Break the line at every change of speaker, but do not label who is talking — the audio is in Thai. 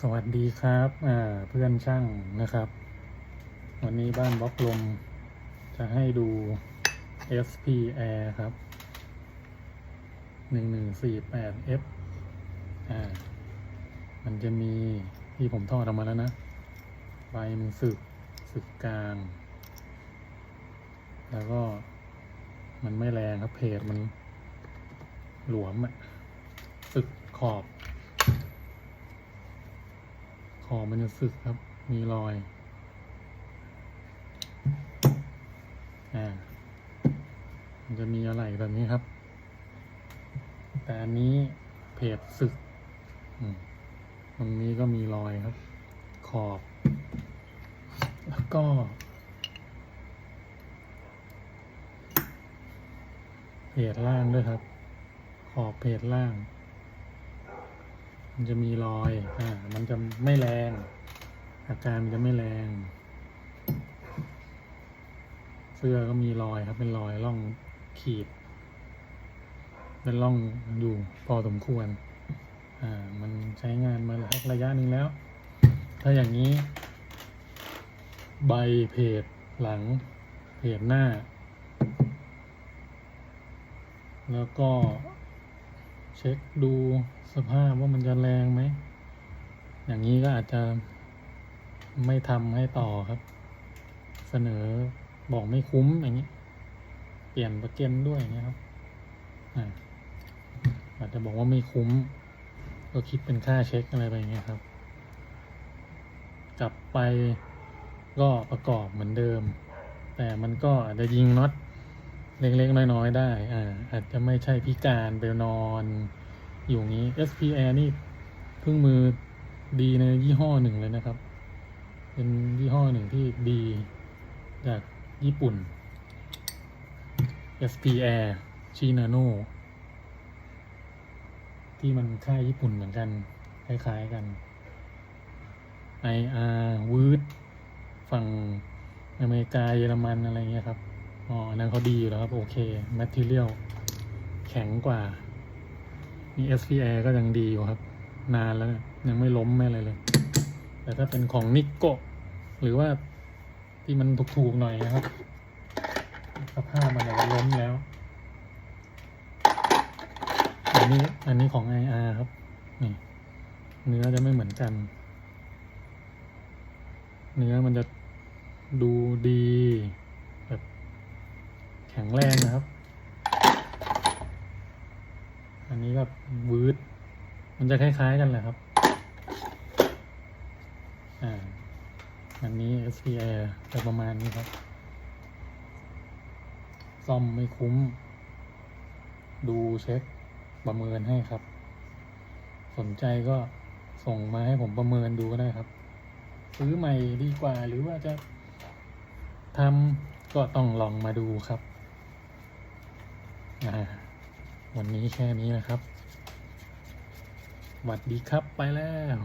สวัสดีครับเพื่อนช่างนะครับ วันนี้บ้านบล็อกลม จะให้ดู SP Air ครับ 1148 F อ่ามันจะมีที่ผมทอดออกมาแล้วนะใบมันสึกสึกกลาง แล้วก็มันไม่แรงครับเพจมันหลวมอะสึกขอบ ขอบมันจะสึกครับ มีรอย อ่า มันจะมีอะไรแบบนี้ครับ แต่อันนี้เพจสึกอมตรงนี้ก็มีรอยครับ ขอบ แล้วก็ เพจล่างด้วยครับ ขอบเพจล่าง มันจะมีรอย อ่า มันจะไม่แรง อาการมันจะไม่แรง เสื้อก็มีรอยครับ เป็นรอยร่องขีด เป็นร่องอยู่พอสมควร อ่า มันใช้งานมาสักระยะหนึ่งแล้ว ถ้าอย่างนี้ ใบเพจหลัง เพจหน้า แล้วก็ เช็คดูสภาพว่ามันจะแรงไหม อย่างนี้ก็อาจจะไม่ทำให้ต่อครับ เสนอบอกไม่คุ้มอย่างนี้ เปลี่ยนประเก็นด้วยอย่างนี้ครับอาอาจจะบอกว่าไม่คุ้ม ก็คิดเป็นค่าเช็คอะไรไปอย่างเงี้ยครับ กลับไปก็ประกอบเหมือนเดิม แต่มันก็อาจจะยิงน็อต เล็กๆน้อยๆได้อ่าอาจจะไม่ใช่พิการไปนอนอยู่งี้ SPR นี่เครื่องมือดีในยี่ห้อหนึ่งเลยนะครับ เป็นยี่ห้อหนึ่งที่ดีจากญี่ปุ่น SPR ชินาโนที่มันค่ายญี่ปุ่นเหมือนกัน คล้าย ๆกัน IR วืดฝั่งอเมริกาเยอรมันอะไรเงี้ยครับ อ๋ออันนั้นเขาดีอยู่แล้วครับ โอเค Material แข็งกว่า นี่ SPR ก็ยังดีอยู่ครับ นานแล้วยังไม่ล้มไม่อะไรเลย แต่ถ้าเป็นของนิโกหรือว่าที่มันถูกๆหน่อยนะครับ สภาพมันอาจจะล้มแล้ว อันนี้อันนี้ของ IR ครับ นี่ เนื้อจะไม่เหมือนกัน เนื้อมันจะดูดี ข็งแรงนะครับ อันนี้ก็วืดมันจะคล้าย ๆ กันแหละครับอ่าอันนี้ SPR จะประมาณนี้ครับซ่อมไม่คุ้ม ดูเช็คประเมินให้ครับ สนใจก็ส่งมาให้ผมประเมินดูก็ได้ครับ ซื้อใหม่ดีกว่าหรือว่าจะทำก็ต้องลองมาดูครับ วันนี้แค่นี้นะครับสวัสดีครับไปแล้ว